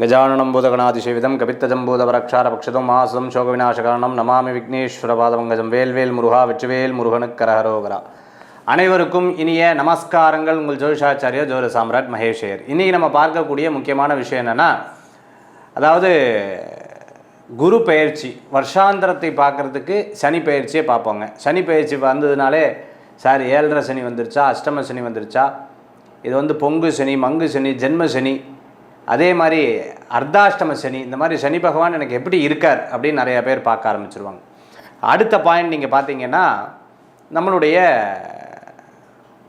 கஜானனம் பூதகணாதிசேவிதம் கபித்தஜம்பூதவரக்ஷாரபக்ஷதம் மாசம் சோக விநாசகாரணம் நமாமி விக்னேஸ்வர விக்னேஸ்வரபாதமங்கஜம் வேல்வேல் முருகா வெற்றிவேல் முருகனுக்கரஹரோகரா அனைவருக்கும் இனிய நமஸ்காரங்கள். உங்கள் ஜோதிஷாச்சாரிய ஜோதி சாம்ராட் மகேஷேர். இன்றைக்கி நம்ம பார்க்கக்கூடிய முக்கியமான விஷயம் என்னென்னா அதாவது குரு பயிற்சி வருஷாந்திரத்தை பார்க்குறதுக்கு சனி பயிற்சியை பார்ப்போங்க. சனி பயிற்சி வந்ததுனாலே சார் ஏழரை சனி வந்துருச்சா? அஷ்டம சனி வந்துருச்சா? இது வந்து பொங்கு சனி மங்கு சனி ஜென்ம சனி அதே மாதிரி அர்த்தாஷ்டம சனி இந்த மாதிரி சனி பகவான் எனக்கு எப்படி இருக்கார் அப்படின்னு நிறையா பேர் பார்க்க ஆரம்பிச்சிருவாங்க. அடுத்த பாயிண்ட் நீங்கள் பார்த்தீங்கன்னா நம்மளுடைய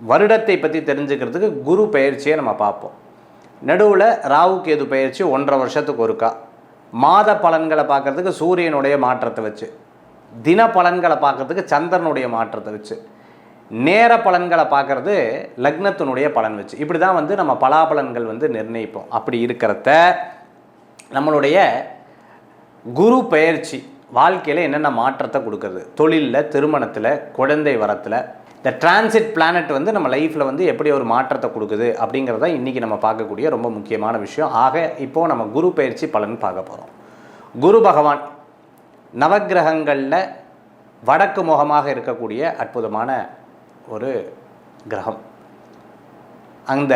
வருடத்தை பற்றி தெரிஞ்சுக்கிறதுக்கு குரு பயிற்சியை நம்ம பார்ப்போம். நடுவில் ராகு கேது பயிற்சி ஒன்றரை வருஷத்துக்கு ஒருக்கா. மாத பலன்களை பார்க்குறதுக்கு சூரியனுடைய மாற்றத்தை வச்சு தின பலன்களை பார்க்குறதுக்கு சந்திரனுடைய மாற்றத்தை வச்சு நேர பலன்களை பார்க்குறது லக்னத்தினுடைய பலன் வச்சு. இப்படி தான் வந்து நம்ம பலாபலன்கள் வந்து நிர்ணயிப்போம். அப்படி இருக்கிறத நம்மளுடைய குரு பயிற்சி வாழ்க்கையில் என்னென்ன மாற்றத்தை கொடுக்குறது தொழிலில் திருமணத்தில் குழந்தை வரத்தில் இந்த டிரான்சிட் பிளானட் வந்து நம்ம லைஃப்பில் வந்து எப்படி ஒரு மாற்றத்தை கொடுக்குது அப்படிங்கிறத இன்றைக்கி நம்ம பார்க்கக்கூடிய ரொம்ப முக்கியமான விஷயம். ஆக இப்போது நம்ம குரு பயிற்சி பலன் பார்க்க போகிறோம் குரு பகவான் நவக்கிரகங்களில் வடக்கு முகமாக இருக்கக்கூடிய அற்புதமான ஒரு கிரகம். அந்த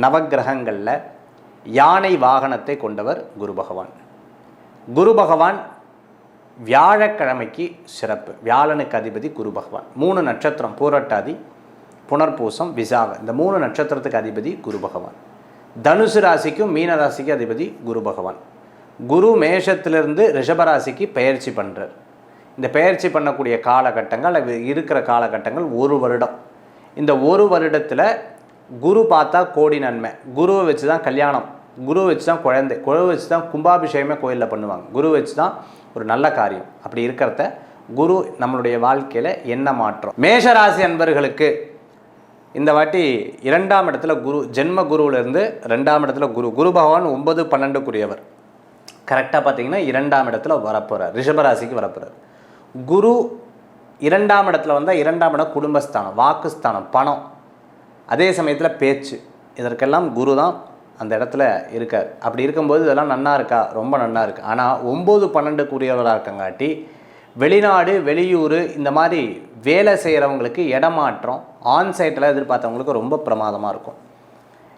நவக்கிரகங்களில் யானை வாகனத்தை கொண்டவர் குரு பகவான். குரு பகவான் வியாழக்கிழமைக்கு சிறப்பு. வியாழனுக்கு அதிபதி குரு பகவான். மூணு நட்சத்திரம் பூரட்டாதி புனர்பூசம் விசாக. இந்த மூணு நட்சத்திரத்துக்கு அதிபதி குரு பகவான். தனுசு ராசிக்கும் மீன ராசிக்கு அதிபதி குரு பகவான். குரு மேஷத்திலிருந்து ரிஷபராசிக்கு பெயர்ச்சி பண்ணுறார் இந்த பயிற்சி பண்ணக்கூடிய காலகட்டங்கள் அது இருக்கிற காலகட்டங்கள் ஒரு வருடம். இந்த ஒரு வருடத்தில் குரு பார்த்தா கோடி நன்மை. குருவை வச்சு தான் கல்யாணம். குரு வச்சு தான் குழந்தை. குழவை வச்சு தான் கும்பாபிஷேகமே கோயிலில் பண்ணுவாங்க. குரு வச்சு தான் ஒரு நல்ல காரியம். அப்படி இருக்கிறத குரு நம்மளுடைய வாழ்க்கையில் என்ன மாற்றம்? மேஷராசி அன்பர்களுக்கு இந்த வாட்டி இரண்டாம் இடத்துல குரு ஜென்ம குருவிலேருந்து ரெண்டாம் இடத்துல குரு. குரு பகவான் ஒன்பது பன்னெண்டுக்குரியவர். கரெக்டாக பார்த்தீங்கன்னா இரண்டாம் இடத்துல வரப்போகிறார் ரிஷபராசிக்கு வரப்போகிறார் குரு இரண்டாம் இடத்துல வந்தால் இரண்டாம் இடம் குடும்பஸ்தானம் வாக்குஸ்தானம் பணம். அதே சமயத்தில் பேச்சு. இதற்கெல்லாம் குரு தான் அந்த இடத்துல இருக்கார். அப்படி இருக்கும்போது இதெல்லாம் நன்னா இருக்கா? ரொம்ப நன்னா இருக்கு. ஆனால் ஒம்பது பன்னெண்டுக்குரியவராக இருக்கங்காட்டி வெளிநாடு வெளியூர் இந்த மாதிரி வேலை செய்கிறவங்களுக்கு இடமாற்றம் ஆன்சைட்டில் எதிர்பார்த்தவங்களுக்கு ரொம்ப பிரமாதமாக இருக்கும்.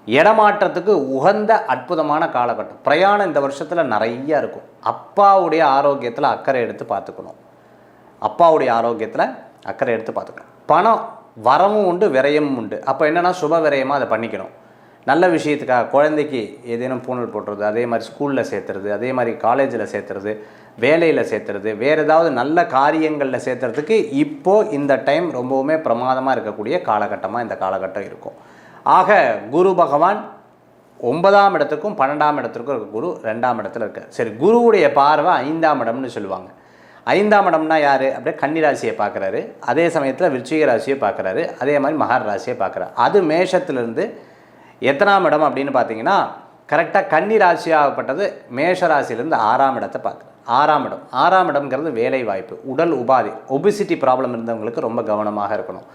இடமாற்றத்துக்கு உகந்த அற்புதமான காலகட்டம். பிரயாணம் இந்த வருஷத்தில் நிறையா இருக்கும். அப்பாவுடைய ஆரோக்கியத்தில் அக்கறை எடுத்து பார்த்துக்கணும். அப்பாவுடைய ஆரோக்கியத்தில் அக்கறை எடுத்து பார்த்துக்கணும். பணம் வரவும் உண்டு விரயமும் உண்டு. அப்போ என்னென்னா சுப விரயமாக அதை பண்ணிக்கணும். நல்ல விஷயத்துக்காக குழந்தைக்கு ஏதேனும் பூணல் போட்டுறது அதே மாதிரி ஸ்கூலில் சேர்த்துறது அதே மாதிரி காலேஜில் சேர்த்துறது வேலையில் சேர்த்துறது வேறு ஏதாவது நல்ல காரியங்களில் சேர்த்துறதுக்கு இப்போது இந்த டைம் ரொம்பவுமே பிரமாதமாக இருக்கக்கூடிய காலகட்டமாக இந்த காலகட்டம் இருக்கும். ஆக குரு பகவான் ஒன்பதாம் இடத்துக்கும் பன்னெண்டாம் இடத்துக்கும் இருக்க குரு ரெண்டாம் இடத்துல இருக்கார். சரி குருவுடைய பார்வை ஐந்தாம் இடம்னு சொல்லுவாங்க. ஐந்தாம் இடம்னா யார்? அப்படியே கன்னி ராசியை பார்க்குறாரு. அதே சமயத்தில் விருச்சிக ராசியை பார்க்குறாரு. அதே மாதிரி மகர ராசியை பார்க்குறாரு. அது மேஷத்துலேருந்து எத்தனாம் இடம் அப்படின்னு பார்த்தீங்கன்னா கரெக்டாக கன்னி ராசியாகப்பட்டது மேஷ ராசியிலேருந்து ஆறாம் இடத்தை பார்க்குறாரு. ஆறாம் இடம். ஆறாம் இடம்ங்கிறது வேலை வாய்ப்பு உடல் உபாதி ஒபிசிட்டி ப்ராப்ளம் இருந்தவங்களுக்கு ரொம்ப கவனமாக இருக்கணும்.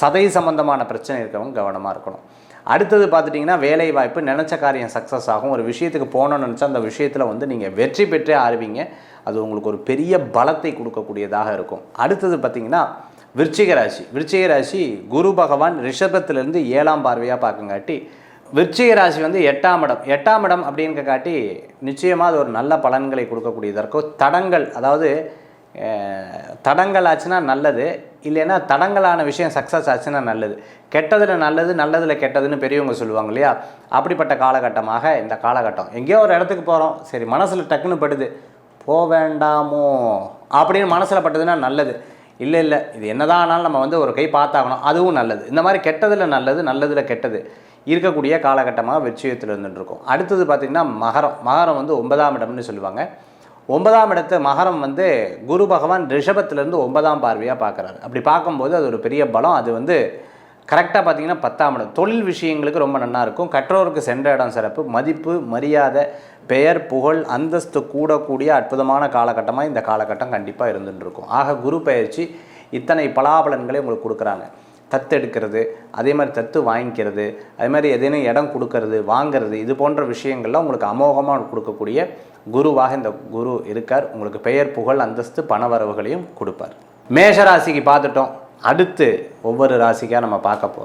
சதை சம்பந்தமான பிரச்சனை இருக்கவங்க கவனமாக இருக்கணும். அடுத்தது பார்த்துட்டிங்கன்னா வேலை வாய்ப்பு நினச்ச காரியம் சக்ஸஸ் ஆகும். ஒரு விஷயத்துக்கு போகணும்னு நினச்சா அந்த விஷயத்தில் வந்து நீங்கள் வெற்றி பெற்றே ஆறுவீங்க அது உங்களுக்கு ஒரு பெரிய பலத்தை கொடுக்கக்கூடியதாக இருக்கும். அடுத்தது பார்த்திங்கன்னா விருச்சிக ராசி. விருச்சிக ராசி குரு பகவான் ரிஷபத்திலிருந்து ஏழாம் பார்வையாக பார்க்கங்காட்டி விருச்சிக ராசி வந்து எட்டாம் இடம். எட்டாம் இடம் அப்படின்னு காட்டி நிச்சயமாக அது ஒரு நல்ல பலன்களை கொடுக்கக்கூடியதாக இருக்கும். தடங்கள் அதாவது தடங்கள் ஆச்சுன்னா நல்லது. இல்லைன்னா தடங்களான விஷயம் சக்ஸஸ் ஆச்சுன்னா நல்லது. கெட்டதில் நல்லது நல்லதில் கெட்டதுன்னு பெரியவங்க சொல்லுவாங்க இல்லையா? அப்படிப்பட்ட காலகட்டமாக இந்த காலகட்டம். எங்கேயோ ஒரு இடத்துக்கு போகிறோம் சரி மனசில் டக்குன்னு படுது. போக வேண்டாமோ? அப்படின்னு மனசில் பட்டதுன்னா நல்லது. இல்லை இல்லை இது என்னதான் ஆனாலும் நம்ம வந்து ஒரு கை பார்த்தாகணும். அதுவும் நல்லது. இந்த மாதிரி கெட்டதில் நல்லது நல்லதில் கெட்டது இருக்கக்கூடிய காலகட்டமாக வெற்றியத்தில் இருந்துட்டுருக்கும். அடுத்தது பார்த்திங்கன்னா மகரம். மகரம் வந்து ஒன்பதாம் இடம்னு சொல்லுவாங்க. ஒன்பதாம் இடத்து மகரம் வந்து குரு பகவான் ரிஷபத்திலேருந்து ஒன்பதாம் பார்வையாக பார்க்குறாரு. அப்படி பார்க்கும்போது அது ஒரு பெரிய பலம். அது வந்து கரெக்டாக பார்த்தீங்கன்னா பத்தாம் இடம். தொழில் விஷயங்களுக்கு ரொம்ப நல்லா இருக்கும். கற்றோருக்கு சென்ற இடம் சிறப்பு. மதிப்பு மரியாதை பெயர் புகழ் அந்தஸ்து கூடக்கூடிய அற்புதமான காலகட்டமாக இந்த காலகட்டம் கண்டிப்பாக இருந்துகிட்டு இருக்கும். ஆக குரு பயிற்சி இத்தனை பலாபலன்களை உங்களுக்கு கொடுக்குறாங்க. தத்தெடுக்கிறது அதே மாதிரி தத்து வாங்கிக்கிறது அதே மாதிரி எதேனும் இடம் கொடுக்கறது வாங்குறது இது போன்ற விஷயங்கள்லாம் உங்களுக்கு அமோகமாக கொடுக்கக்கூடிய குருவாக இந்த குரு இருக்கார். உங்களுக்கு பெயர் புகழ் அந்தஸ்து பணவரவுகளையும் கொடுப்பார். மேஷ ராசிக்கு பார்த்துட்டோம். அடுத்து ஒவ்வொரு ராசிக்காக நம்ம பார்க்க போகிறோம்